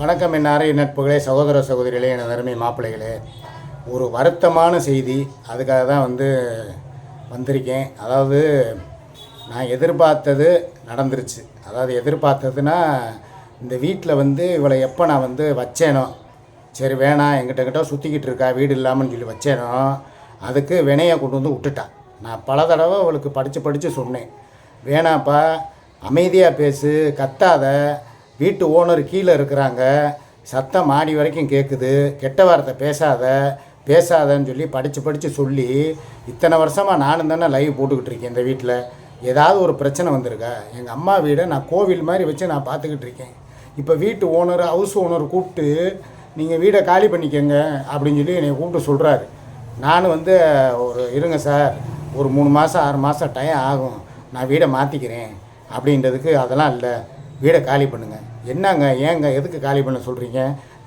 வணக்கம் என் அறை நட்புகளே சகோதர சகோதரிகளே என அருமை மாப்பிள்ளைகளே. ஒரு வருத்தமான செய்தி அதுக்காக தான் வந்து வந்திருக்கேன். அதாவது நான் எதிர்பார்த்தது நடந்துருச்சு. அதாவது எதிர்பார்த்ததுன்னா இந்த வீட்டில் வந்து இவளை எப்போ நான் வந்து வச்சேனோ சரி வேணாம் எங்கிட்ட கிட்ட சுற்றிக்கிட்டு இருக்கா வீடு இல்லாமல்னு சொல்லி வச்சேனோ அதுக்கு வினையை கொண்டு வந்து விட்டுட்டான் நான் பல தடவை அவளுக்கு படித்து படித்து சொன்னேன். வேணாப்பா அமைதியாக பேசு கத்தாத வீட்டு ஓனர் கீழே இருக்கிறாங்க. சத்தம் மாடி வரைக்கும் கேட்குது கெட்ட வார்த்தை பேசாத பேசாதன்னு சொல்லி படித்து படித்து சொல்லி இத்தனை வருஷமாக நானும் தானே லைவ் போட்டுக்கிட்டு இருக்கேன் இந்த வீட்டில் ஏதாவது ஒரு பிரச்சனை வந்திருக்கா? எங்கள் அம்மா வீடை நான் கோவில் மாதிரி வச்சு நான் பார்த்துக்கிட்டு இருக்கேன். இப்போ வீட்டு ஓனர் ஹவுஸ் ஓனர் கூப்பிட்டு நீங்கள் வீடை காலி பண்ணிக்கோங்க அப்படின்னு சொல்லி என்னை கூப்பிட்டு சொல்கிறாரு நான் வந்து ஒரு இருங்க சார். ஒரு மூணு மாதம் ஆறு மாதம் டைம் ஆகும். நான் வீடை மாற்றிக்கிறேன் அப்படின்றதுக்கு அதெல்லாம் இல்லை. வீடை காலி பண்ணுங்கள் என்னங்க ஏங்க எதுக்கு காலி பண்ண சொல்கிறீங்க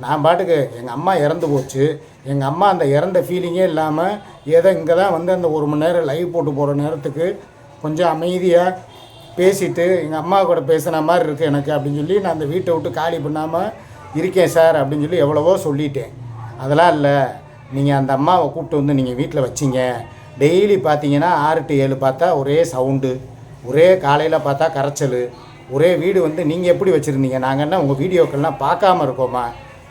நான் பாட்டுக்கு எங்கள் அம்மா இறந்து போச்சு. எங்கள் அம்மா அந்த இறந்த ஃபீலிங்கே இல்லாமல் ஏதோ இங்கே தான் வந்து அந்த ஒரு மணி நேரம் லைவ் போட்டு போகிற நேரத்துக்கு கொஞ்சம் அமைதியாக பேசிட்டு எங்கள் அம்மா கூட பேசுன மாதிரி இருக்குது எனக்கு அப்படின்னு சொல்லி நான் அந்த வீட்டை விட்டு காலி பண்ணாமல் இருக்கேன் சார் அப்படின்னு சொல்லி எவ்வளவோ சொல்லிட்டேன். அதெல்லாம் இல்லை. நீங்கள் அந்த அம்மாவை கூப்பிட்டு வந்து நீங்கள் வீட்டில் வச்சிங்க. டெய்லி பார்த்தீங்கன்னா ஆறு டு ஏழு பார்த்தா ஒரே சவுண்டு ஒரே காலையில் பார்த்தா கரைச்சல். ஒரே வீடு வந்து நீங்கள் எப்படி வச்சுருந்தீங்க? நாங்கள் என்ன உங்கள் வீடியோக்கள்லாம் பார்க்காம இருக்கோமா?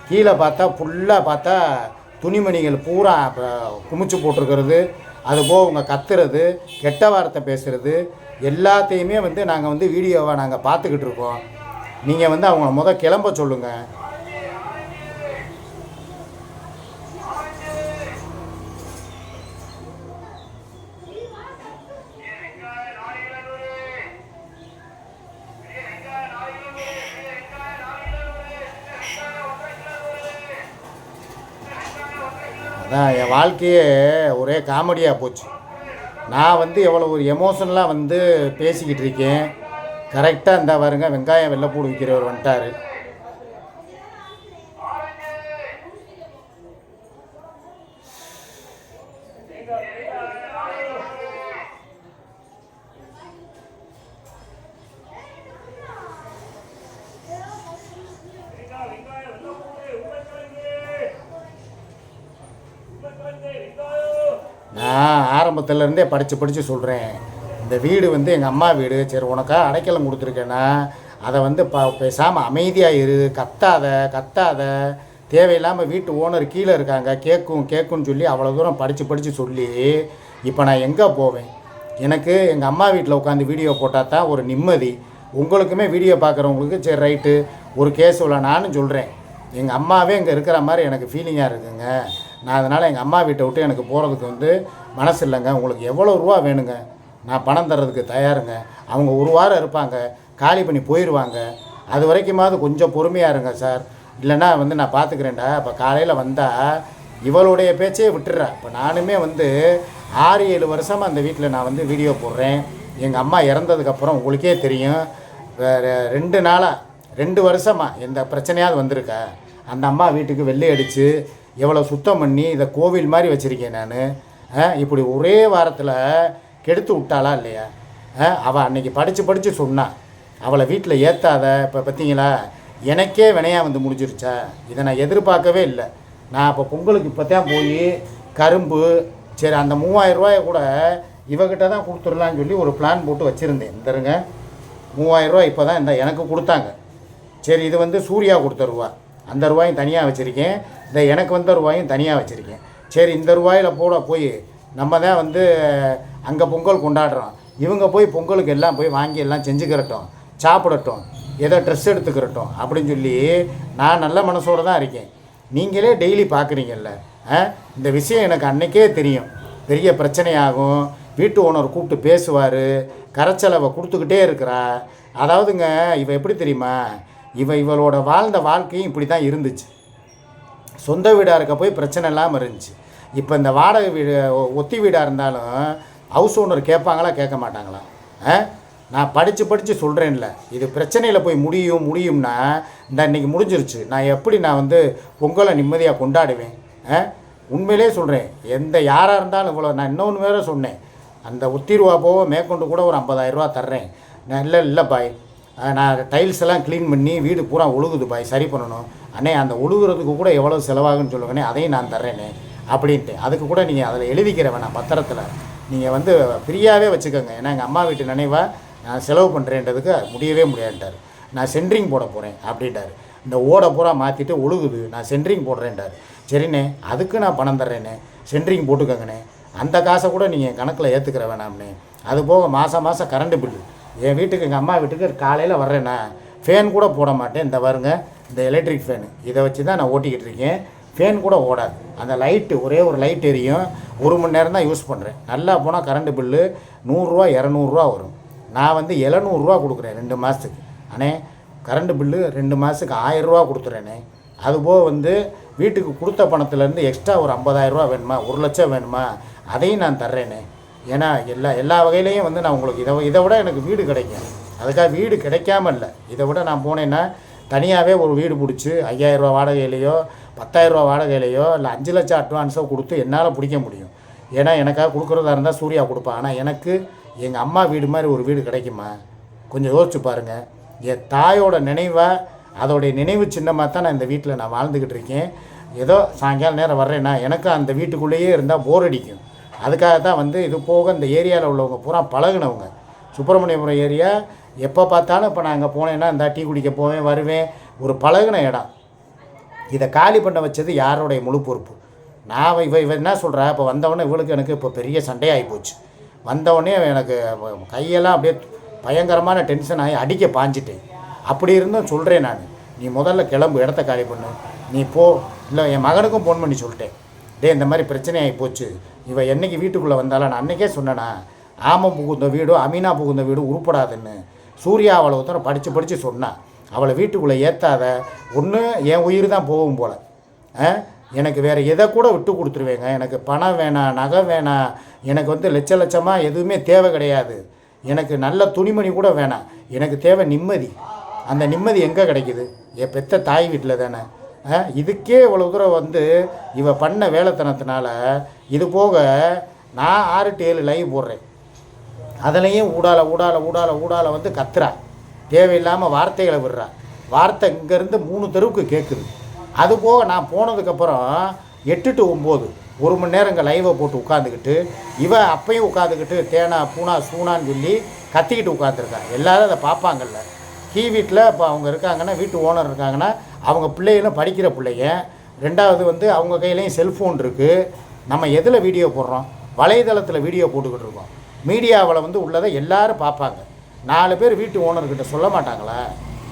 கீழே பார்த்தா ஃபுல்லாக பார்த்தா துணிமணிகள் பூரா குமிச்சு போட்டிருக்கிறது. அதுபோக உங்கள் கத்துறது கெட்ட வார்த்தை பேசுகிறது எல்லாத்தையுமே வந்து நாங்கள் வந்து வீடியோவை நாங்கள் பார்த்துக்கிட்டு இருக்கோம். நீங்கள் வந்து அவங்கள முத கிளம்ப சொல்லுங்கள் அதான் என் வாழ்க்கையே ஒரே காமெடியாக போச்சு. நான் வந்து எவ்வளோ ஒரு எமோஷனலாக வந்து பேசிக்கிட்டு இருக்கேன். கரெக்டாக இந்த பாருங்க வெங்காயம் வெள்ளைப்பூடு விற்கிறவர் வந்துட்டார். இருந்தே படித்து படித்து சொல்கிறேன் இந்த வீடு வந்து எங்கள் அம்மா வீடு. சரி உனக்காக அடைக்கலம் கொடுத்துருக்கேன்னா அதை வந்து ப பேசாமல் அமைதியாக இரு. கத்தாத கத்தாத. தேவையில்லாமல் வீட்டு ஓனர் கீழே இருக்காங்க. கேட்கும் கேட்கும்னு சொல்லி அவ்வளோ தூரம் படித்து படித்து சொல்லி இப்போ நான் எங்கே போவேன்? எனக்கு எங்கள் அம்மா வீட்டில் உட்காந்து வீடியோ போட்டால் தான் ஒரு நிம்மதி. உங்களுக்குமே வீடியோ பார்க்குறவங்களுக்கு சரி ரைட்டு ஒரு கேஸ் உள்ள நானும் சொல்கிறேன் எங்கள் அம்மாவே இங்கே இருக்கிற மாதிரி எனக்கு ஃபீலிங்காக இருக்குங்க. நான் அதனால் எங்கள் அம்மா வீட்டை விட்டு எனக்கு போகிறதுக்கு வந்து மனசு இல்லைங்க. உங்களுக்கு எவ்வளோ ரூபா வேணுங்க. நான் பணம் தர்றதுக்கு தயாருங்க. அவங்க ஒரு வாரம் இருப்பாங்க. காலி பண்ணி போயிடுவாங்க அது வரைக்குமாவது கொஞ்சம் பொறுமையாக இருங்க சார். இல்லைன்னா வந்து நான் பார்த்துக்கிறேன்டா இப்போ காலையில் வந்தால் இவளுடைய பேச்சே விட்டுடுறேன் இப்போ நானுமே வந்து ஆறு ஏழு வருஷமாக அந்த வீட்டில் நான் வந்து வீடியோ போடுறேன். எங்கள் அம்மா இறந்ததுக்கப்புறம் உங்களுக்கே தெரியும். வேறு ரெண்டு நாளாக ரெண்டு வருஷமாக எந்த பிரச்சனையாவது வந்திருக்க? அந்த அம்மா வீட்டுக்கு வெள்ளை அடித்து எவ்வளோ சுத்தம் பண்ணி இதை கோவில் மாதிரி வச்சுருக்கேன் நான். இப்படி ஒரே வாரத்தில் கெடுத்து விட்டாளா இல்லையா? அவள் அன்னைக்கு படித்து படித்து சொன்னான் அவளை வீட்டில் ஏற்றாத இப்போ பார்த்தீங்களா எனக்கே வினையாக வந்து முடிஞ்சிருச்சா? இதை நான் எதிர்பார்க்கவே இல்லை. நான் அப்போ பொங்கலுக்கு இப்போ தான் போய் கரும்பு சரி அந்த மூவாயிரரூவாயை கூட இவகிட்ட தான் கொடுத்துடலான்னு சொல்லி ஒரு பிளான் போட்டு வச்சுருந்தேன். இந்தருங்க மூவாயிரரூவா இப்போ தான் இந்த எனக்கு கொடுத்தாங்க. சரி இது வந்து சூர்யா கொடுத்த ரூபா. அந்த ரூபாயும் தனியாக வச்சுருக்கேன். இந்த எனக்கு வந்த ரூபாயும் தனியாக வச்சுருக்கேன். சரி இந்த ரூபாயில் போட போய். நம்ம தான் வந்து அங்கே பொங்கல் கொண்டாடுறோம். இவங்க போய் பொங்கலுக்கு எல்லாம் போய் வாங்கி எல்லாம் செஞ்சுக்கிறட்டும். சாப்பிடட்டும். ஏதோ ட்ரெஸ் எடுத்துக்கிறட்டும். அப்படின்னு சொல்லி நான் நல்ல மனசோடு தான் இருக்கேன். நீங்களே டெய்லி பார்க்குறீங்கல்ல ஆ? இந்த விஷயம் எனக்கு அன்றைக்கே தெரியும். பெரிய பிரச்சனையாகும். வீட்டு ஓனர் கூப்பிட்டு பேசுவார். கரைச்சலவை கொடுத்துக்கிட்டே இருக்கிறா. அதாவதுங்க இவ எப்படி தெரியுமா? இவ இவளோட வாழ்ந்த வாழ்க்கையும் இப்படி தான் இருந்துச்சு. சொந்த வீடாக இருக்க போய் பிரச்சனை இல்லாமல் இருந்துச்சு. இப்போ இந்த வாடகை வீடு ஒத்தி வீடாக இருந்தாலும் ஹவுஸ் ஓனர் கேட்பாங்களா கேட்க மாட்டாங்களா? ஆ? நான் படித்து படித்து சொல்கிறேன்ல இது பிரச்சனையில் போய் முடியும் முடியும்னா இந்த இன்னைக்கு முடிஞ்சிருச்சு. நான் எப்படி நான் வந்து பொங்கலை நிம்மதியாக கொண்டாடுவேன்? ஆ? உண்மையிலே சொல்கிறேன் எந்த யாராக இருந்தாலும் இவ்வளோ நான் இன்னொன்று வேற சொன்னேன். அந்த ஒத்தி ரூபா போக மேற்கொண்டு கூட ஒரு 50000 தர்றேன். நான் இல்லை இல்லை பாய் நான் டைல்ஸ் எல்லாம் க்ளீன் பண்ணி வீடு பூரா ஒழுகுது பாய் சரி பண்ணணும். அண்ணே அந்த ஒழுகுறதுக்கு கூட எவ்வளோ செலவாகுன்னு சொல்லுங்கண்ணே அதையும் நான் தர்றேனே அப்படின்ட்டு. அதுக்கு கூட நீங்கள் அதில் எழுதிக்கிற வேணாம் பத்திரத்தில். நீங்கள் வந்து ஃப்ரீயாகவே வச்சுக்கோங்க. ஏன்னா எங்கள் அம்மா வீட்டு நினைவாக நான் செலவு பண்ணுறேன்றதுக்கு முடியவே முடியாதுட்டார் நான் சென்ட்ரிங் போட போகிறேன் அப்படின்ட்டார். இந்த ஓடை பூரா மாற்றிட்டு ஒழுகுது நான் சென்ட்ரிங் போடுறேன்ட்டார். சரிண்ணே அதுக்கு நான் பணம் தர்றேண்ணே சென்ட்ரிங் போட்டுக்கோங்கண்ணே. அந்த காசை கூட நீங்கள் கணக்கில் ஏற்றுக்கிற வேணாம்ண்ணே. அது போக மாதம் மாதம் கரண்ட் பில்லு என் வீட்டுக்கு எங்கள் அம்மா வீட்டுக்கு காலையில் வர்றேண்ணா. ஃபேன் கூட போட மாட்டேன். இந்த வருங்க இந்த எலக்ட்ரிக் ஃபேனு இதை வச்சு தான் நான் ஓட்டிக்கிட்டு இருக்கேன். ஃபேன் கூட ஓடாது. அந்த லைட்டு ஒரே ஒரு லைட் எரியும். ஒரு மணி நேரம் தான் யூஸ் பண்ணுறேன் நல்லா போனால் கரண்ட் பில்லு நூறுரூவா இரநூறுவா வரும். நான் வந்து எழுநூறுவா கொடுக்குறேன் ரெண்டு மாதத்துக்கு அண்ணே கரண்ட் பில்லு ரெண்டு மாதத்துக்கு ஆயிரரூவா கொடுத்துறேனே. அதுபோக வந்து வீட்டுக்கு கொடுத்த பணத்துலேருந்து எக்ஸ்ட்ரா ஒரு ஐம்பதாயிரரூவா வேணுமா? ஒரு லட்சம் வேணுமா? அதையும் நான் தர்றேனே. ஏன்னா எல்லா எல்லா வகையிலையும் வந்து நான் உங்களுக்கு இதை இதை விட எனக்கு வீடு கிடைக்கும். அதுக்காக வீடு கிடைக்காம இல்லை. இதை விட நான் போனேன்னா தனியாகவே ஒரு வீடு பிடிச்சி ஐயாயிரரூவா வாடகையிலையோ பத்தாயிரரூவா வாடகையிலையோ இல்லை அஞ்சு லட்சம் அட்வான்ஸோ கொடுத்து என்னால் பிடிக்க முடியும். ஏன்னா எனக்காக கொடுக்குறதா இருந்தால் சூர்யா கொடுப்பான் ஆனால் எனக்கு எங்கள் அம்மா வீடு மாதிரி ஒரு வீடு கிடைக்குமா? கொஞ்சம் யோசிச்சு பாருங்கள் என் தாயோட நினைவாக அதோடைய நினைவு சின்னமாக தான் நான் இந்த வீட்டில் நான் வாழ்ந்துக்கிட்டு இருக்கேன். ஏதோ சாயங்காலம் நேரம் வர்றேன்னா எனக்கு அந்த வீட்டுக்குள்ளேயே இருந்தால் போர் அடிக்கும். அதுக்காக தான் வந்து இது போக இந்த ஏரியாவில் உள்ளவங்க பூரா பழகுனவங்க. சுப்பிரமணியபுரம் ஏரியா எப்போ பார்த்தாலும் இப்போ நான் அங்கே போனேன்னா இந்த டீ குடிக்க போவேன் வருவேன். ஒரு பழகுன இடம். இதை காலி பண்ண வச்சது யாருடைய முழு பொறுப்பு? நான் இவ இவ என்ன சொல்கிறா இப்போ வந்தவொடனே இவளுக்கு எனக்கு இப்போ பெரிய சண்டையாகி போச்சு. வந்தவொடனே எனக்கு கையெல்லாம் அப்படியே பயங்கரமான டென்ஷன் ஆகி அடிக்க பாஞ்சிட்டேன். அப்படி இருந்தும் சொல்கிறேன் நான். நீ முதல்ல கிளம்பு இடத்த காலி பண்ணு. நீ போ. இல்லை என் மகனுக்கும் ஃபோன் பண்ணி சொல்லிட்டேன். டேய் இந்த மாதிரி பிரச்சனை ஆகி போச்சு. இவன் என்றைக்கு வீட்டுக்குள்ளே வந்தாலும் நான் அன்னைக்கே சொன்னேனா ஆமம் புகுந்த வீடும் அமீனா புகுந்த வீடும் உருப்படாதுன்னு சூர்யா அவளை ஒருத்தனை படித்து படித்து சொன்னான் அவளை வீட்டுக்குள்ளே ஏற்றாத ஒன்று என் உயிர் தான் போகும் போல். ஆ? எனக்கு வேறு எதை கூட விட்டு கொடுத்துருவேங்க. எனக்கு பணம் வேணாம் நகை வேணாம் எனக்கு வந்து லட்ச லட்சமாக எதுவுமே தேவை கிடையாது. எனக்கு நல்ல துணிமணி கூட வேணாம். எனக்கு தேவை நிம்மதி. அந்த நிம்மதி எங்கே கிடைக்குது? என் பெத்த தாய் வீட்டில் தானே. இதுக்கே இவ்வளோ தூரம் வந்து இவ பண்ண வேலைத்தனத்தினால இது போக நான் ஆறு டு ஏழு லைவ் போடுறேன். அதுலேயும் ஊடால ஊடால ஊடால ஊடால வந்து கத்துறா. தேவையில்லாமல் வார்த்தைகளை விடுறா. வார்த்தை இங்கேருந்து மூணு தெருவுக்கு கேட்குது அது போக நான் போனதுக்கப்புறம் எட்டு டு ஒம்பது ஒரு மணி நேரம் இங்கே லைவை போட்டு உட்காந்துக்கிட்டு இவ அப்பையும் உட்காந்துக்கிட்டு தேனா பூனா சூனான்னு சொல்லி கத்திக்கிட்டு உட்காந்துருக்கா எல்லாரும் அதை பார்ப்பாங்கல்ல. கீ வீட்டில் இப்போ அவங்க இருக்காங்கன்னா வீட்டு ஓனர் இருக்காங்கன்னா அவங்க பிள்ளைகளும் படிக்கிற பிள்ளைங்க. ரெண்டாவது வந்து அவங்க கையிலையும் செல்ஃபோன் இருக்குது நம்ம எதில் வீடியோ போடுறோம்? வலைதளத்தில் வீடியோ போட்டுக்கிட்டு இருக்கோம். மீடியாவில் வந்து உள்ளதை எல்லோரும் பார்ப்பாங்க. நாலு பேர் வீட்டு ஓனர்கிட்ட சொல்ல மாட்டாங்களா?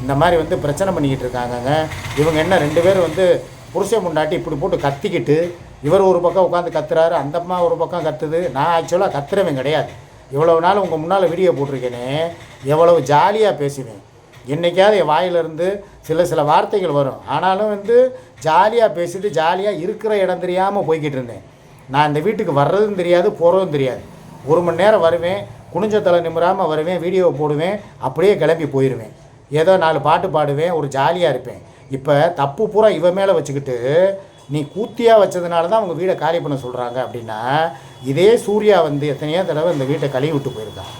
இந்த மாதிரி வந்து பிரச்சனை பண்ணிக்கிட்டு இருக்காங்கங்க. இவங்க என்ன ரெண்டு பேரும் வந்து புருஷன் முண்டாட்டி இப்படி போட்டு கத்திக்கிட்டு இவர் ஒரு பக்கம் உட்காந்து கத்துறாரு அந்த அம்மா ஒரு பக்கம் கத்துது. நான் ஆக்சுவலாக கத்துறவன் கிடையாது. இவ்வளவு நாள் உங்கள் முன்னால் வீடியோ போட்டிருக்கேனே. எவ்வளவு ஜாலியாக பேசுவேன். என்னைக்காவது என் வாயிலிருந்து சில சில வார்த்தைகள் வரும். ஆனாலும் வந்து ஜாலியாக பேசிட்டு ஜாலியாக இருக்கிற இடம் தெரியாமல் போய்கிட்டு இருந்தேன். நான் இந்த வீட்டுக்கு வர்றதும் தெரியாது போகிறதும் தெரியாது. ஒரு மணி நேரம் வருவேன் குனிஞ்ச தலை நிமிராமல் வருவேன் வீடியோ போடுவேன் அப்படியே கிளம்பி போயிடுவேன் ஏதோ நாலு பாட்டு பாடுவேன் ஒரு ஜாலியாக இருப்பேன். இப்போ தப்பு பூரா இவன் மேலே வச்சுக்கிட்டு நீ கூத்தியாக வச்சதுனால தான் அவங்க வீடை காலி பண்ண சொல்கிறாங்க அப்படின்னா இதே சூர்யா வந்து எத்தனையோ தடவை இந்த வீட்டை கழுவி விட்டு போயிருக்கான்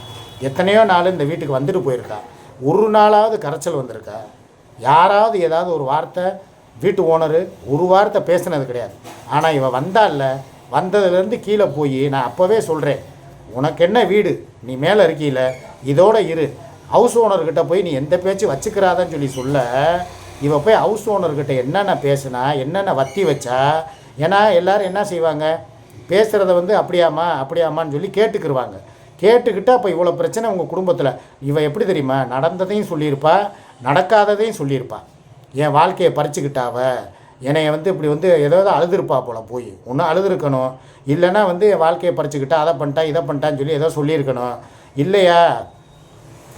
எத்தனையோ நாள் இந்த வீட்டுக்கு வந்துட்டு போயிருக்கான் ஒரு நாளாவது கரைச்சல் வந்திருக்கா? யாராவது ஏதாவது ஒரு வார்த்தை வீட்டு ஓனரு ஒரு வார்த்தை பேசினது கிடையாது. ஆனால் இவன் வந்தால்ல வந்ததுலேருந்து கீழே போய் நான் அப்போவே சொல்கிறேன் உனக்கு என்ன வீடு? நீ மேலே இருக்கீல இதோட இரு. ஹவுஸ் ஓனர்கிட்ட போய் நீ எந்த பேச்சு வச்சுக்கிறாதன்னு சொல்லி சொல்ல இவ போய் ஹவுஸ் ஓனர்கிட்ட என்னென்ன பேசுனா என்னென்ன வத்தி வச்சா ஏன்னா எல்லோரும் என்ன செய்வாங்க? பேசுகிறத வந்து அப்படியாம்மா அப்படியாம்மான்னு சொல்லி கேட்டுக்கிருவாங்க. கேட்டுக்கிட்டு அப்போ இவ்வளோ பிரச்சனை உங்கள் குடும்பத்தில். இவன் எப்படி தெரியுமா? நடந்ததையும் சொல்லியிருப்பா நடக்காததையும் சொல்லியிருப்பா. என் வாழ்க்கையை பறிச்சுக்கிட்டாவ என்னைய வந்து இப்படி வந்து ஏதாவது அழுதுருப்பா போல் போய். ஒன்றும் அழுதுருக்கணும். இல்லைன்னா வந்து என் வாழ்க்கையை பறிச்சுக்கிட்டா அதை பண்ணிட்டா இதை பண்ணிட்டான்னு சொல்லி ஏதோ சொல்லியிருக்கணும். இல்லையா?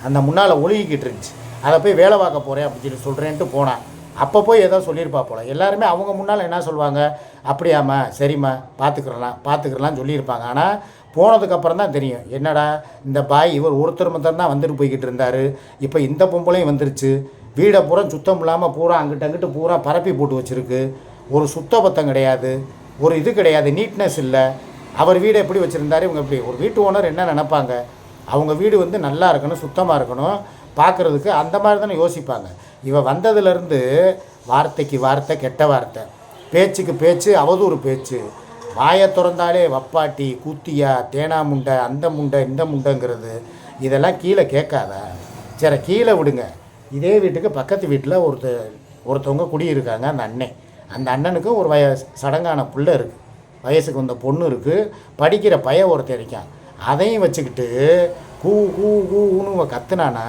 அந்த முன்னால் ஒழுகிக்கிட்டு இருந்துச்சு. அதை போய் வேலை பார்க்க போகிறேன் அப்படின்னு சொல்லி சொல்கிறேன்ட்டு போனான் அப்போ போய் ஏதோ சொல்லியிருப்பா போல. எல்லாருமே அவங்க முன்னால் என்ன சொல்லுவாங்க அப்படியாம்மா சரிம்மா பார்த்துக்கிறலாம் பார்த்துக்கிறலாம் சொல்லியிருப்பாங்க. ஆனால் போனதுக்கப்புறம் தான் தெரியும். என்னடா இந்த பாய் இவர் ஒருத்தர் மட்டும் தான் வந்துட்டு போய்கிட்டு இருந்தார். இப்போ இந்த பொம்பளையும் வந்துருச்சு. வீடை பூரா சுத்தம் இல்லாமல் பூரா அங்கிட்ட அங்கிட்டு பூரா பரப்பி போட்டு வச்சுருக்கு. ஒரு சுத்தபத்தம் கிடையாது. ஒரு இது கிடையாது. நீட்னஸ் இல்லை. அவர் வீடை எப்படி வச்சுருந்தாரு இவங்க எப்படி? ஒரு வீட்டு ஓனர் என்ன நினைப்பாங்க? அவங்க வீடு வந்து நல்லா இருக்கணும் சுத்தமாக இருக்கணும். பார்க்குறதுக்கு அந்த மாதிரி தானே யோசிப்பாங்க. இவன் வந்ததுலேருந்து வார்த்தைக்கு வார்த்தை கெட்ட வார்த்தை. பேச்சுக்கு பேச்சு அவதூறு பேச்சு. வாயை திறந்தாலே வப்பாட்டி கூத்தியா தேனா முண்டை அந்த முண்டை இந்த முண்டைங்கிறது. இதெல்லாம் கீழே கேட்காத. சரி கீழே விடுங்க. இதே வீட்டுக்கு பக்கத்து வீட்டில் ஒருத்தர் ஒருத்தவங்க குடியிருக்காங்க அந்த அண்ணன் அந்த அண்ணனுக்கு ஒரு வய சடங்கான புள்ள இருக்குது வயசுக்கு வந்த பொண்ணு இருக்குது படிக்கிற பையன் ஒருத்தன் இருக்கான். அதையும் வச்சுக்கிட்டு கூ கூ கூன்னு கத்துனானா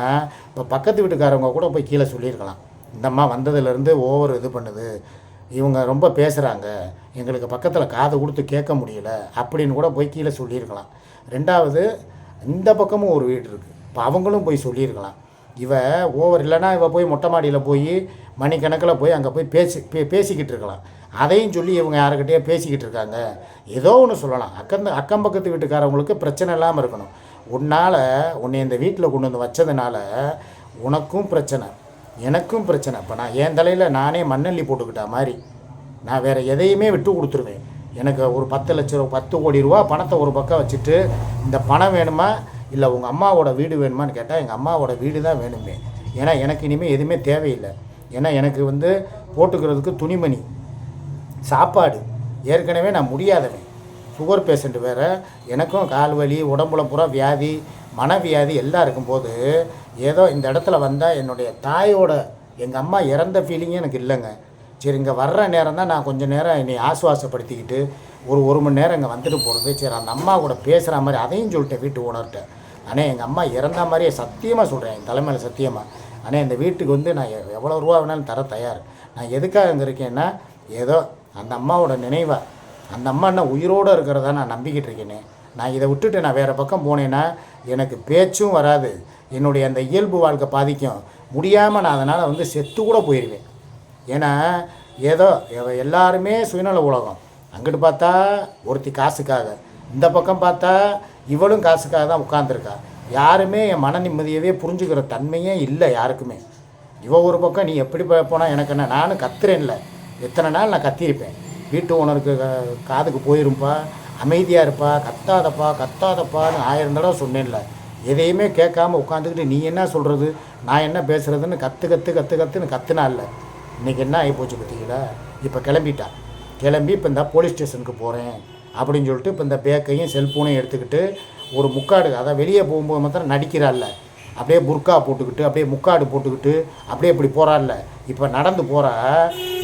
இப்போ பக்கத்து வீட்டுக்காரவங்க கூட போய் கீழே சொல்லியிருக்கலாம். இந்தம்மா வந்ததுலேருந்து ஓவர் இது பண்ணுது. இவங்க ரொம்ப பேசுகிறாங்க எங்களுக்கு பக்கத்தில் காது கொடுத்து கேட்க முடியல அப்படின்னு கூட போய் கீழே சொல்லியிருக்கலாம். ரெண்டாவது இந்த பக்கமும் ஒரு வீடு இருக்குது இப்போ அவங்களும் போய் சொல்லியிருக்கலாம். இவ ஓவர் இல்லைன்னா இவ போய் மொட்டை மாடியில் போய் மணிக்கணக்கில் போய் அங்கே போய் பேசி பே பேசிக்கிட்டு இருக்கலாம். அதையும் சொல்லி இவங்க யாருக்கிட்டேயே பேசிக்கிட்டு இருக்காங்க. ஏதோ ஒன்று சொல்லலாம். அக்கம் அக்கம் பக்கத்து வீட்டுக்காரவங்களுக்கு பிரச்சனை இல்லாமல் இருக்கணும். உன்னால் உன்னை இந்த வீட்டில் கொண்டு வந்து வச்சதுனால உனக்கும் பிரச்சனை எனக்கும் பிரச்சனை. இப்போ நான் என் தலையில் நானே மண்ணள்ளி போட்டுக்கிட்ட மாதிரி நான் வேறு எதையுமே விட்டு கொடுத்துருவேன். எனக்கு ஒரு பத்து லட்ச ரூபா பத்து கோடி ரூபா பணத்தை ஒரு பக்கம் வச்சுட்டு இந்த பணம் வேணுமா இல்லை உங்கள் அம்மாவோட வீடு வேணுமான்னு கேட்டால் எங்கள் அம்மாவோட வீடு தான் வேணுமே. ஏன்னா எனக்கு இனிமேல் எதுவுமே தேவையில்லை. ஏன்னா எனக்கு வந்து போட்டுக்கிறதுக்கு துணிமணி சாப்பாடு ஏற்கனவே நான் முடியாதவன். சுகர் பேஷண்ட் வேறு எனக்கும் கால் வலி உடம்புல புற வியாதி மனவியாதி எல்லாம் இருக்கும்போது ஏதோ இந்த இடத்துல வந்தால் என்னுடைய தாயோட எங்கள் அம்மா இறந்த ஃபீலிங்கே எனக்கு இல்லைங்க. சரி இங்கே வர்ற நேரம் தான் நான் கொஞ்சம் நேரம் என்னை ஆசுவாசப்படுத்திக்கிட்டு ஒரு ஒரு மணி நேரம் இங்கே வந்துட்டு போகிறது சரி அந்த அம்மா கூட பேசுகிற மாதிரி அதையும் சொல்லிட்டேன் வீட்டு ஓனர்கிட்ட ஆனால் எங்கள் அம்மா இறந்த மாதிரியே சத்தியமாக சொல்கிறேன் என் தலைமையில் சத்தியமாக ஆனால் இந்த வீட்டுக்கு வந்து நான் எ- எவ்வளோ ரூபா வேணாலும் தர தயார். நான் எதுக்காக இங்கே இருக்கேன்னா ஏதோ அந்த அம்மாவோட நினைவாக அந்த அம்மா என்ன உயிரோடு இருக்கிறதா நான் நம்பிக்கிட்டு இருக்கேனே. நான் இதை விட்டுட்டு நான் வேறு பக்கம் போனேன்னா எனக்கு பேச்சும் வராது. என்னுடைய அந்த இயல்பு வாழ்க்கை பாதிக்கும். முடியாமல் நான் அதனால் வந்து செத்து கூட போயிடுவேன் ஏன்னா ஏதோ எல்லாருமே சுயநல உலகம். அங்கிட்டு பார்த்தா ஒருத்தி காசுக்காக. இந்த பக்கம் பார்த்தா இவளும் காசுக்காக தான் உட்காந்துருக்கா யாருமே என் மன நிம்மதியவே புரிஞ்சுக்கிற தன்மையே இல்லை யாருக்குமே. இவ ஒரு பக்கம் நீ எப்படி போனால் எனக்கு என்ன? நானும் கத்துறேன்ல. எத்தனை நாள் நான் கத்தியிருப்பேன்? வீட்டு ஓனருக்கு கா- காதுக்கு போயிருப்பா அமைதியாக இருப்பா கத்தாதப்பா கத்தாதப்பான்னு ஆயிரம் தடவை சொன்னேன்ல. எதையுமே கேட்காம உட்காந்துக்கிட்டு நீ என்ன சொல்கிறது நான் என்ன பேசுகிறதுன்னு கற்று கற்று கற்று கற்றுன்னு கத்துனால இன்றைக்கி என்ன ஆகிப்போச்சு பார்த்தீங்களா? இப்போ கிளம்பிட்டா. கிளம்பி இப்போ இந்த போலீஸ் ஸ்டேஷனுக்கு போகிறேன் அப்படின்னு சொல்லிட்டு இப்போ இந்த பேக்கையும் செல்ஃபோனையும் எடுத்துக்கிட்டு ஒரு முக்காடு அதான் வெளியே போகும்போது மாத்திரம் நடிக்கிறாள்ல. அப்படியே புர்கா போட்டுக்கிட்டு அப்படியே முக்காடு போட்டுக்கிட்டு அப்படியே இப்படி போகிறான்ல இப்போ நடந்து போகிற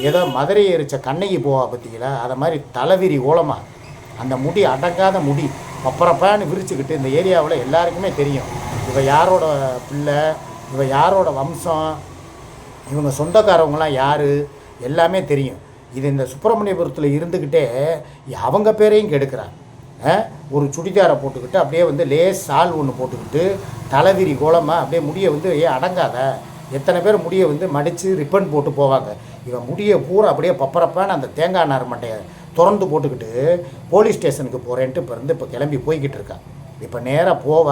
ஏதோ மதுரை எரிச்ச கண்ணகி போவா பார்த்தீங்களா அதை மாதிரி தலைவிரி ஓலமாக அந்த முடி அடங்காத முடி. பப்பரப்பான்னு விரிச்சுக்கிட்டு இந்த ஏரியாவில் எல்லாருக்குமே தெரியும். இவ யாரோட பிள்ளை? இவ யாரோட வம்சம்? இவங்க சொந்தக்காரவங்களாம் யார்? எல்லாமே தெரியும். இது இந்த சுப்பிரமணியபுரத்தில் இருந்துக்கிட்டே அவங்க பேரையும் கெடுக்கிறாங்க. ஒரு சுடிதாரை போட்டுக்கிட்டு அப்படியே வந்து லேஸ் சால் ஒன்று போட்டுக்கிட்டு தலைவிரி கோலமாக அப்படியே முடியை வந்து ஏ அடங்காத. எத்தனை பேர் முடியை வந்து மடித்து ரிப்பன் போட்டு போவாங்க. இவன் முடியை பூரா அப்படியே பப்பரப்பான அந்த தேங்காய் நார் மட்டையை திறந்து போட்டுக்கிட்டு போலீஸ் ஸ்டேஷனுக்கு போகிறேன்ட்டு இப்போ இருந்து இப்போ கிளம்பி போய்கிட்டு இருக்கான் இப்போ நேராக போவ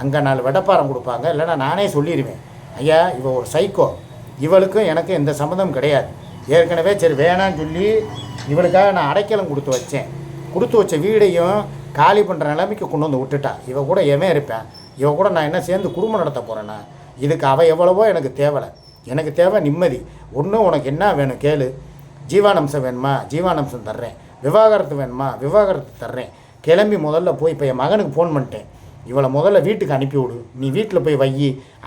அங்கே நாலு வெடப்பாரம் கொடுப்பாங்க. இல்லைன்னா நானே சொல்லிடுவேன் ஐயா இவள் ஒரு சைக்கோ இவளுக்கும் எனக்கும் எந்த சம்மந்தம் கிடையாது. ஏற்கனவே சரி வேணான்னு சொல்லி இவளுக்காக நான் அடைக்கலம் கொடுத்து வச்சேன். கொடுத்து வச்ச வீடையும் காலி பண்ணுற நிலைமைக்கு கொண்டு வந்து விட்டுட்டா. இவ கூட எவன் இருப்பேன் இவ கூட நான் என்ன சேர்ந்து குடும்பம் நடத்த போகிறேன்னா இதுக்கு அவள் எவ்வளவோ எனக்கு தேவலை. எனக்கு தேவை நிம்மதி. ஒன்று உனக்கு என்ன வேணும் கேளு. ஜீவானம்சம் வேணுமா? ஜீவானம்சம் தர்றேன். விவாகரத்து வேணுமா? விவாகரத்து தர்றேன். கிளம்பி முதல்ல போய் இப்போ என் மகனுக்கு ஃபோன் பண்ணிட்டேன். இவளை முதல்ல வீட்டுக்கு அனுப்பி விடு. நீ வீட்டில் போய் வை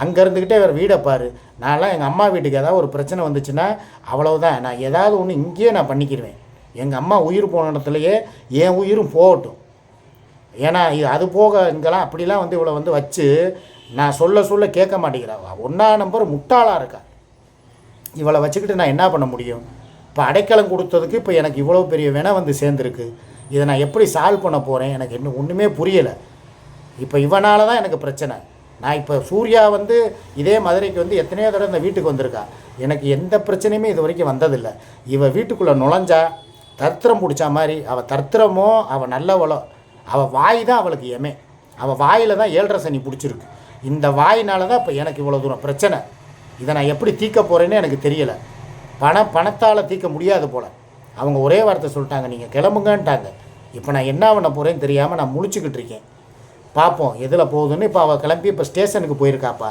அங்கே இருந்துக்கிட்டே வேறு வீடை பாரு. நான்லாம் எங்கள் அம்மா வீட்டுக்கு ஏதாவது ஒரு பிரச்சனை வந்துச்சுன்னா அவ்வளவுதான். நான் ஏதாவது ஒன்று இங்கேயே நான் பண்ணிக்கிடுவேன் எங்கள் அம்மா உயிர் போன இடத்துலையே என் உயிரும் போகட்டும். ஏன்னா இது அது போக இங்கெல்லாம் அப்படிலாம் வந்து இவளை வந்து வச்சு நான் சொல்ல சொல்ல கேட்க மாட்டேங்கிறா. ஒன்றா நம்பர் முட்டாளாக இருக்கா? இவளை வச்சுக்கிட்டு நான் என்ன பண்ண முடியும்? இப்போ அடைக்கலம் கொடுத்ததுக்கு இப்போ எனக்கு இவ்வளோ பெரிய வினை வந்து சேர்ந்துருக்கு. இதை நான் எப்படி சால்வ் பண்ண போகிறேன் எனக்கு இன்னும் ஒன்றுமே புரியலை. இப்போ இவனால் தான் எனக்கு பிரச்சனை. நான் இப்போ சூர்யா வந்து இதே மதுரைக்கு வந்து எத்தனையோ தடவை இந்த வீட்டுக்கு வந்திருக்கா. எனக்கு எந்த பிரச்சனையுமே இது வரைக்கும் வந்ததில்லை. இவள் வீட்டுக்குள்ளே நுழைஞ்சா தர்த்திரம் பிடிச்ச மாதிரி அவள் தர்த்திரமோ அவள் நல்லவளோ அவள் வாய் தான் அவளுக்கு எமே. அவள் வாயில் தான் ஏழரை சனி பிடிச்சிருக்கு. இந்த வாயினால தான் இப்போ எனக்கு இவ்வளோ தூரம் பிரச்சனை. இதை நான் எப்படி தீர்க்க போகிறேன்னு எனக்கு தெரியலை. பணம் பணத்தால் தீர்க்க முடியாது போல். அவங்க ஒரே வார்த்தை சொல்லிட்டாங்க நீங்கள் கிளம்புங்கன்ட்டாங்க. இப்போ நான் என்ன பண்ண போகிறேன்னு தெரியாமல் நான் முழிச்சுக்கிட்டு இருக்கேன். பார்ப்போம் எதில் போகுதுன்னு இப்போ அவள் கிளம்பி இப்போ ஸ்டேஷனுக்கு போயிருக்காப்பா.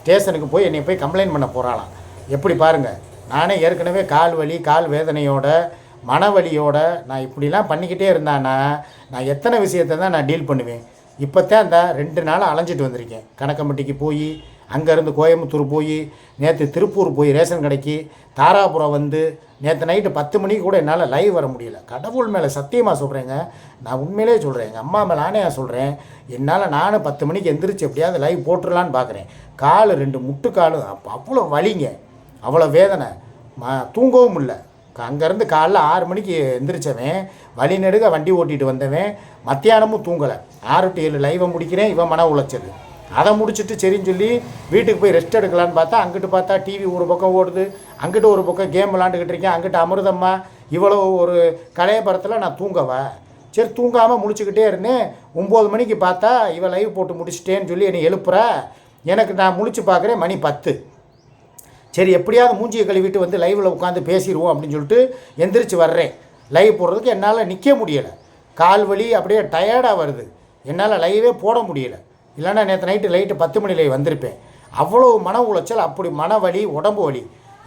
ஸ்டேஷனுக்கு போய் என்னை போய் கம்ப்ளைண்ட் பண்ண போகிறாளாம் எப்படி பாருங்கள் நானே ஏற்கனவே கால் வலி கால் வேதனையோட மனவழியோட நான் இப்படிலாம் பண்ணிக்கிட்டே இருந்தானா நான் எத்தனை விஷயத்தை தான் நான் டீல் பண்ணுவேன்? இப்போத்தான் இந்த ரெண்டு நாள் அலைஞ்சிட்டு வந்திருக்கேன். கணக்கம்பட்டிக்கு போய் அங்கேருந்து கோயம்புத்தூர் போய் நேற்று திருப்பூர் போய் ரேஷன் கடைக்கு தாராபுரம் வந்து நேற்று நைட்டு பத்து மணிக்கு கூட என்னால் லைவ் வர முடியல. கடவுள் மேலே சத்தியமாக சொல்கிறேங்க நான் உண்மையிலே சொல்கிறேன் எங்கள் அம்மா மேலே நானே சொல்கிறேன் என்னால் நானும் பத்து மணிக்கு எந்திரிச்சு எப்படியாவது லைவ் போட்டுடலான்னு பார்க்குறேன் கால் ரெண்டு முட்டுக்காலும் அப்போ அவ்வளோ வலிங்க. அவ்வளோ வேதனை. ம தூங்கவும் இல்லை. அங்கேருந்து காலைல ஆறு மணிக்கு எந்திரிச்சவன் வழி நெடுக வண்டி ஓட்டிகிட்டு வந்தவன் மத்தியானமும் தூங்கலை. ஆறு டு ஏழு லைவை முடிக்கிறேன் இவன் மன உழைச்சது அதை முடிச்சுட்டு சரின்னு சொல்லி வீட்டுக்கு போய் ரெஸ்ட் எடுக்கலான்னு பார்த்தா அங்கிட்டு பார்த்தா டிவி ஒரு பக்கம் ஓடுது அங்கிட்டு ஒரு பக்கம் கேம் விளாண்டுக்கிட்டு இருக்கேன் அங்கிட்டு அமிர்தம்மா இவ்வளோ ஒரு கலையபரத்தில் நான் தூங்கவா? சரி தூங்காமல் முடிச்சுக்கிட்டே இருந்தேன். ஒம்பது மணிக்கு பார்த்தா இவன் லைவ் போட்டு முடிச்சிட்டேன்னு சொல்லி என்னை எழுப்புற. எனக்கு நான் முழிச்சு பார்க்குறேன் மணி பத்து. சரி எப்படியாவது மூஞ்சியை கழுவிட்டு வந்து லைவில் உட்காந்து பேசிடுவோம் அப்படின்னு சொல்லிட்டு எந்திரிச்சு வர்றேன். லைவ் போடுறதுக்கு என்னால் நிற்க முடியலை. கால் வலி அப்படியே டயர்டாக வருது. என்னால் லைவே போட முடியல. இல்லைன்னா நேற்று நைட்டு லைட்டு பத்து மணி வந்திருப்பேன். அவ்வளோ மன உளைச்சல் அப்படி மன வலி உடம்பு வலி.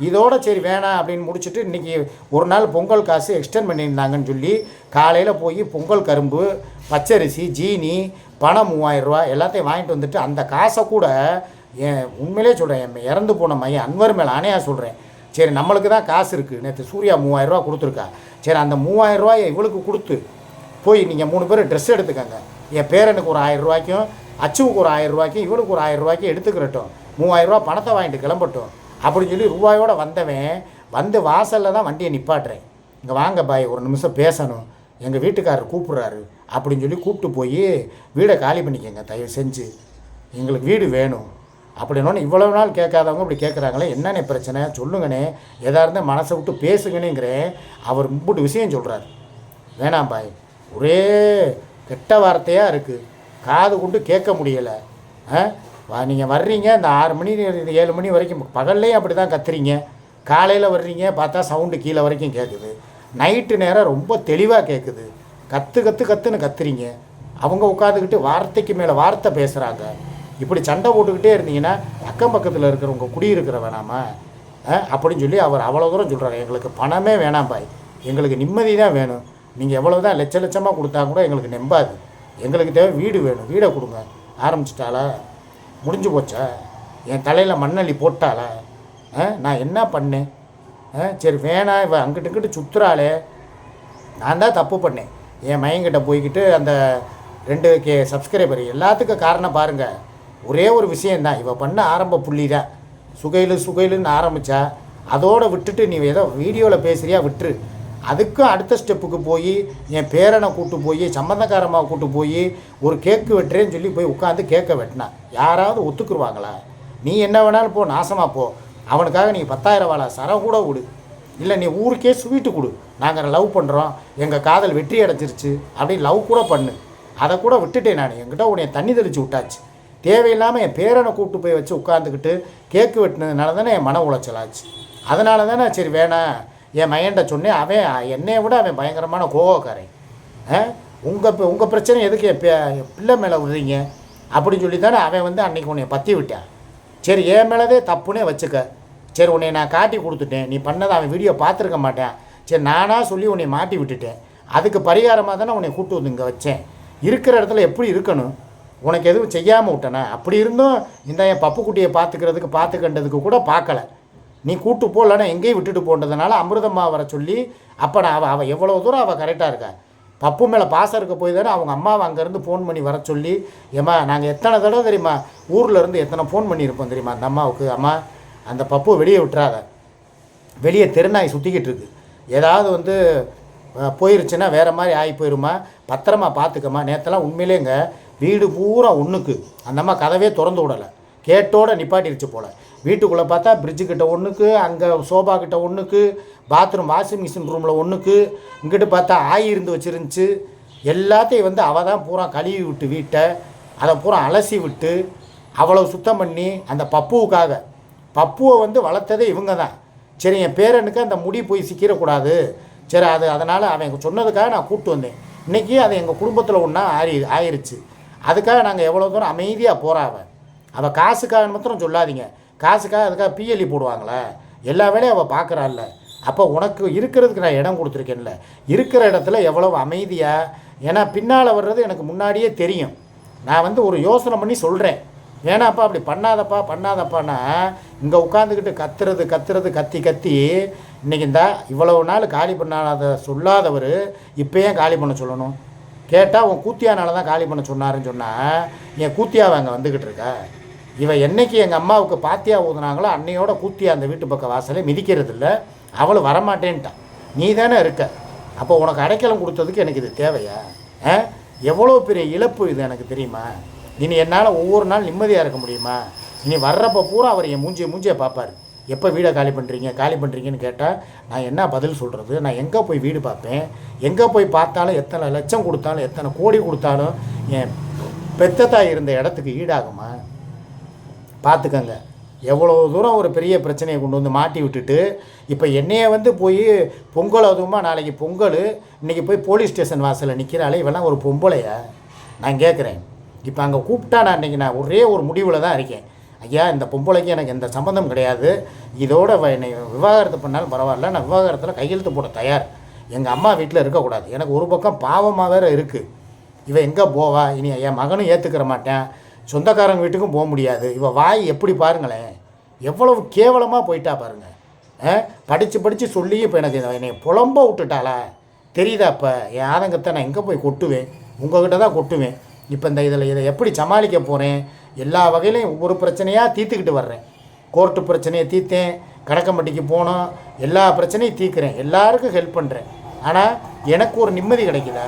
இதோட சரி வேணாம் அப்படின்னு முடிச்சுட்டு இன்றைக்கி ஒரு நாள் பொங்கல் காசு எக்ஸ்டெண்ட் பண்ணியிருந்தாங்கன்னு சொல்லி காலையில் போய் பொங்கல் கரும்பு பச்சரிசி ஜீனி பணம் மூவாயிரரூவா எல்லாத்தையும் வாங்கிட்டு வந்துட்டு அந்த காசை கூட என் உண்மையிலே சொல்கிறேன் என் இறந்து போன மையன் அன்வர் மேலே ஆணையாக சொல்கிறேன் சரி நம்மளுக்கு தான் காசு இருக்குது நேற்று சூர்யா மூவாயிரரூவா கொடுத்துருக்கா. சரி அந்த மூவாயிரரூவாயை இவளுக்கு கொடுத்து போய் நீங்கள் மூணு பேர் ட்ரெஸ் எடுத்துக்கங்க. என் பேரனுக்கு ஒரு ஆயிரம் ரூபாய்க்கும் அச்சுவுக்கு ஒரு ஆயிரம் ரூபாய்க்கும் இவனுக்கு ஒரு ஆயிரம் ரூபாய்க்கும் எடுத்துக்கிறட்டும். மூவாயிரரூவா பணத்தை வாங்கிட்டு கிளம்பட்டும். அப்படின்னு சொல்லி ரூபாயோடு வந்தவன் வந்து வாசலில் தான் வண்டியை நிப்பாட்டுறேன். இங்கே வாங்க பாய் ஒரு நிமிஷம் பேசணும். எங்கள் வீட்டுக்காரர் கூப்பிட்றாரு. அப்படின்னு சொல்லி கூப்பிட்டு போய் வீடை காலி பண்ணிக்கோங்க தயவு செஞ்சு. எங்களுக்கு வீடு வேணும். அப்படின்னோன்னு இவ்வளவு நாள் கேட்காதவங்க இப்படி கேட்குறாங்களே என்னண்ணே பிரச்சனை? சொல்லுங்கண்ணே. எதாக இருந்தால் மனசை விட்டு பேசுங்கன்னேங்கிறேன் அவர் முப்பட்டு விஷயம் சொல்கிறார் வேணாம் பாய். ஒரே கெட்ட வார்த்தையாக இருக்குது காது கொண்டு கேட்க முடியலை. ஆ? வா நீங்கள் வர்றீங்க இந்த ஆறு மணி ஏழு மணி வரைக்கும் பகல்லையும் அப்படி தான் கத்துறீங்க. காலையில் வர்றீங்க பார்த்தா சவுண்டு கீழே வரைக்கும் கேட்குது நைட்டு நேரம் ரொம்ப தெளிவாக கேட்குது கற்று கற்று கற்றுன்னு கத்துறீங்க. அவங்க உட்காந்துக்கிட்டு வார்த்தைக்கு மேலே வார்த்தை பேசுகிறாங்க இப்படி சண்டை போட்டுக்கிட்டே இருந்தீங்கன்னா அக்கம் பக்கத்தில் இருக்கிறவங்க குடியிருக்கிற வேணாமா? ஆ, அப்படின்னு சொல்லி அவர் அவ்வளோ தூரம் சொல்கிறாரு எங்களுக்கு பணமே வேணாம் பாய். எங்களுக்கு நிம்மதி தான் வேணும். நீங்கள் எவ்வளோ தான் லட்ச லட்சமாக கொடுத்தா கூட எங்களுக்கு நெம்பாது. எங்களுக்கு தேவை வீடு வேணும். வீடை கொடுங்க. ஆரம்பிச்சிட்டாளா? முடிஞ்சு போச்சா? என் தலையில் மண்ணள்ளி போட்டாளா? ஆ, நான் என்ன பண்ணேன்? ஆ, சரி வேணாம் இப்போ அங்கிட்டு இங்கிட்டு சுற்றுறாளே நான் தான் தப்பு பண்ணேன். என் மையங்கிட்ட போய்கிட்டு அந்த ரெண்டு கே சப்ஸ்கிரைபர் எல்லாத்துக்கும் காரணம் பாருங்கள் ஒரே ஒரு விஷயந்தான் இவ பண்ண ஆரம்ப புள்ளி தான் சுகைலு சுகைலுன்னு ஆரம்பித்தா அதோடு விட்டுட்டு நீ ஏதோ வீடியோவில் பேசுகிறியா விட்டுரு. அதுக்கும் அடுத்த ஸ்டெப்புக்கு போய் என் பேரனை கூட்டு போய் சம்பந்தக்காரமாக கூட்டு போய் ஒரு கேக்கு வெட்டுறேன்னு சொல்லி போய் உட்காந்து கேக்கை வெட்டினான் யாராவது ஒத்துக்குருவாங்களா? நீ என்ன வேணாலும் போ நாசமாக போ. அவனுக்காக நீ பத்தாயிரம் ரூபாய் சரம் கூட விடு. இல்லை நீ ஊருக்கே ஸ்வீட்டு கொடு. நாங்கள் லவ் பண்ணுறோம் எங்கள் காதல் வெற்றி அடைஞ்சிருச்சு. அப்படின்னு லவ் கூட பண்ணு. அதை கூட விட்டுட்டேன் நான். என்கிட்ட உன்னை தண்ணி தெளித்து விட்டாச்சு. தேவையில்லாமல் என் பேரனை கூப்பிட்டு போய் வச்சு உட்காந்துக்கிட்டு கேக்கு வெட்டினதுனால தானே என் மன உளைச்சலாச்சு அதனால தானே சரி வேணாம் என் மையன்ட்ட சொன்னேன் அவன் என்னையை விட அவன் பயங்கரமான கோவக்காரன். ஆ? உங்கள் உங்கள் பிரச்சனை எதுக்கு என் பே- பிள்ளை மேலே விடுறீங்க அப்படின்னு சொல்லி தானே அவன் வந்து அன்னைக்கு உன்னை பற்றி விட்டான். சரி என் மேலதே தப்புனே வச்சுக்க. சரி உன்னை நான் காட்டி கொடுத்துட்டேன். நீ பண்ணதை அவன் வீடியோ பார்த்துருக்க மாட்டேன். சரி நானாக சொல்லி உன்னை மாட்டி விட்டுட்டேன். அதுக்கு பரிகாரமாக தானே உன்னை கூட்டு வந்து இங்கே வச்சேன். இருக்கிற இடத்துல எப்படி இருக்கணும்? உனக்கு எதுவும் செய்யாமல் விட்டனே? அப்படி இருந்தும் இந்த என் பப்பு குட்டியை பார்த்துக்கிறதுக்கு பார்த்துக்கண்டதுக்கு கூட பார்க்கல. நீ கூட்டு போகலன்னா எங்கேயும் விட்டுட்டு போன்றதுனால அமிர்தம்மா வர சொல்லி அப்போ நான் அவள் அவள் எவ்வளோ தூரம் அவள் கரெக்டாக இருக்கா? பப்பு மேலே பாசம் இருக்க போய் தானே அவங்க அம்மாவை அங்கேருந்து ஃபோன் பண்ணி வர சொல்லி ஏம்மா நாங்கள் எத்தனை தடவை தெரியுமா ஊரில் இருந்து எத்தனை ஃபோன் பண்ணியிருப்போம் தெரியுமா அந்த அம்மாவுக்கு? அம்மா அந்த பப்பு வெளியே விட்டுறாத. வெளியே தெருநாய் சுற்றிக்கிட்டு இருக்கு. ஏதாவது வந்து போயிருச்சுன்னா வேறு மாதிரி ஆகி போயிருமா? பத்திரமா பார்த்துக்கம்மா. நேற்றெல்லாம் உண்மையிலேங்க வீடு பூரா ஒன்றுக்கு அந்த அம்மா கதவே திறந்து விடலை. கேட்டோட நிப்பாட்டிருச்சு போல். வீட்டுக்குள்ளே பார்த்தா பிரிட்ஜு கிட்ட ஒன்றுக்கு அங்கே சோபா கிட்ட ஒன்றுக்கு பாத்ரூம் வாஷிங் மிஷின் ரூமில் ஒன்றுக்கு இங்கிட்டு பார்த்தா ஆயி இருந்து வச்சுருந்துச்சு. எல்லாத்தையும் வந்து அவள் தான் பூரா கழுவி விட்டு வீட்டை அதை பூரா அலசி விட்டு அவ்வளோ சுத்தம் பண்ணி அந்த பப்புவுக்காக. பப்புவை வந்து வளர்த்ததே இவங்க தான். சரி என் பேரனுக்கு அந்த முடி போய் சிக்கிடக்கூடாது சரி அது அதனால் அவன் சொன்னதுக்காக நான் கூப்பிட்டு வந்தேன். இன்றைக்கி அது எங்கள் குடும்பத்தில் ஒன்றா ஆறி ஆயிடுச்சு அதுக்காக நாங்கள் எவ்வளோ தூரம் அமைதியாக போகிறா அவள் காசுக்காக மாத்திரம் சொல்லாதீங்க. காசுக்காக அதுக்காக பிஎல்இ போடுவாங்களே. எல்லா வேலையும் அவள் பார்க்குறாள்ல அப்போ உனக்கு இருக்கிறதுக்கு நான் இடம் கொடுத்துருக்கேன்ல. இருக்கிற இடத்துல எவ்வளவு அமைதியாக ஏன்னா பின்னால் வர்றது எனக்கு முன்னாடியே தெரியும். நான் வந்து ஒரு யோசனை பண்ணி சொல்கிறேன் வேணாப்பா அப்படி பண்ணாதப்பா பண்ணாதப்பான்னா இங்கே உட்காந்துக்கிட்டு கத்துறது கத்துறது கத்தி கத்தி இன்றைக்கி இந்த இவ்வளவு நாள் காலி பண்ணாத சொல்லாதவர் இப்போ ஏன் காலி பண்ண சொல்லணும். கேட்டால் உன் கூத்தியானால தான் காலி பண்ண சொன்னாருன்னு சொன்னால் என் கூத்தியாவை அங்கே வந்துக்கிட்டு இருக்க. இவன் என்னைக்கு எங்கள் அம்மாவுக்கு பாத்தியா ஊதுனாங்களோ அன்னையோட கூத்தியா அந்த வீட்டு பக்கம் வாசலே மிதிக்கிறது இல்லை அவளும் வரமாட்டேன்ட்டான் நீ தானே இருக்க. அப்போ உனக்கு அடைக்கலம் கொடுத்ததுக்கு எனக்கு இது தேவையா? ஆ? எவ்வளோ பெரிய இழப்பு இது எனக்கு தெரியுமா? இனி என்னால் ஒவ்வொரு நாள் நிம்மதியாக இருக்க முடியுமா? இனி வர்றப்போ பூரா அவர் என் மூஞ்சியை மூஞ்சியை பார்ப்பார் எப்போ வீடை காலி பண்ணுறீங்க காலி பண்ணுறீங்கன்னு கேட்டால் நான் என்ன பதில் சொல்கிறது நான் எங்கே போய் வீடு பார்ப்பேன்? எங்கே போய் பார்த்தாலும் எத்தனை லட்சம் கொடுத்தாலும் எத்தனை கோடி கொடுத்தாலும் என் பெத்ததாக இருந்த இடத்துக்கு ஈடாகுமா? பார்த்துக்கங்க. எவ்வளோ தூரம் ஒரு பெரிய பிரச்சனையை கொண்டு வந்து மாட்டி விட்டுட்டு இப்போ என்னையே வந்து போய் பொங்கல் அதுவுமா நாளைக்கு பொங்கல் இன்றைக்கி போய் போலீஸ் ஸ்டேஷன் வாசலில் நிற்கிறாளே இவெல்லாம் ஒரு பொம்பளையா? நான் கேட்குறேன் இப்போ அங்கே கூப்பிட்டா நான் இன்றைக்கி நான் ஒரே ஒரு முடிவில் தான் இருக்கேன். ஐயா இந்த பொம்பளைக்கு எனக்கு எந்த சம்மந்தம் கிடையாது. இதோட வ- என்னை விவாகரத்து பண்ணாலும் பரவாயில்ல. நான் விவாகரத்தில் கையெழுத்து போட தயார். எங்கள் அம்மா வீட்டில் இருக்கக்கூடாது. எனக்கு ஒரு பக்கம் பாவமாக வேறு இருக்குது இவன் எங்கே போவா? இனி என் மகனும் ஏற்றுக்கிற மாட்டேன். சொந்தக்காரங்க வீட்டுக்கும் போக முடியாது. இவன் வாய் எப்படி பாருங்களேன். எவ்வளவு கேவலமாக போயிட்டா பாருங்கள் படித்து படித்து சொல்லி இப்போ எனக்கு இதை என்னை புலம்ப விட்டுட்டாளா? தெரியுதா இப்போ என் ஆதங்கத்தை நான் எங்கே போய் கொட்டுவேன்? உங்ககிட்ட தான் கொட்டுவேன். இப்போ இந்த இதில் இதை எப்படி சமாளிக்க போகிறேன் எல்லா வகையிலையும் ஒவ்வொரு பிரச்சனையாக தீர்த்துக்கிட்டு வர்றேன். கோர்ட்டு பிரச்சனையை தீர்த்தேன். கடக்கம்பட்டிக்கு போனோம். எல்லா பிரச்சனையும் தீர்க்குறேன். எல்லாருக்கும் ஹெல்ப் பண்ணுறேன் ஆனால் எனக்கு ஒரு நிம்மதி கிடைக்குதா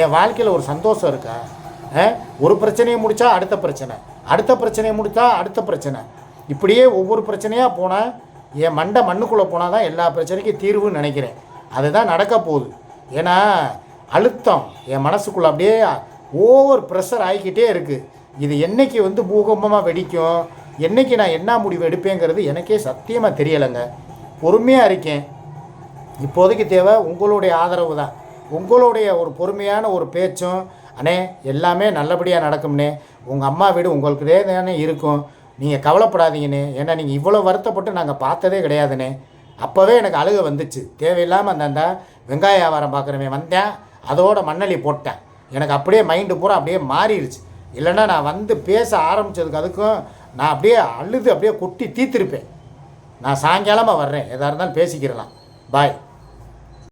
என் வாழ்க்கையில் ஒரு சந்தோஷம் இருக்கா? ஒரு பிரச்சனையை முடித்தா அடுத்த பிரச்சனை. அடுத்த பிரச்சனையை முடித்தா அடுத்த பிரச்சனை. இப்படியே ஒவ்வொரு பிரச்சனையாக போனால் என் மண்டை மண்ணுக்குள்ளே போனால் தான் எல்லா பிரச்சனைக்கும் தீர்வுன்னு நினைக்கிறேன். அதுதான் நடக்க போகுது. ஏன்னா அழுத்தம் என் மனசுக்குள்ளே அப்படியே ஓவர் ப்ரெஷர் ஆகிக்கிட்டே இருக்குது இது என்னைக்கு வந்து பூகம்பமாக வெடிக்கும்? என்னைக்கு நான் என்ன முடிவு எடுப்பேங்கிறது எனக்கே சத்தியமாக தெரியலைங்க. பொறுமையாக இருக்கேன். இப்போதைக்கு தேவை உங்களுடைய ஆதரவு தான். உங்களுடைய ஒரு பொறுமையான ஒரு பேச்சும் அண்ணே எல்லாமே நல்லபடியாக நடக்கும்னே. உங்கள் அம்மா வீடு உங்களுக்கு தானே இருக்கும். நீங்கள் கவலைப்படாதீங்கண்ணே. ஏன்னா நீங்கள் இவ்வளோ வருத்தப்பட்டு நாங்கள் பார்த்ததே கிடையாதுண்ணே. அப்போவே எனக்கு அழுக வந்துச்சு. தேவையில்லாமல் அந்த வெங்காய வியாபாரம் பார்க்குறவன் வந்தேன். அதோட மண்ணலி போட்டேன். எனக்கு அப்படியே மைண்டு பூரா அப்படியே மாறிடுச்சு இல்லைன்னா நான் வந்து பேச ஆரம்பித்ததுக்கு அதுக்கும் நான் அப்படியே அழுது அப்படியே கொட்டி தீர்த்திருப்பேன். நான் சாயங்காலமாக வர்றேன். எதாக இருந்தாலும் பேசிக்கிறலாம். பாய்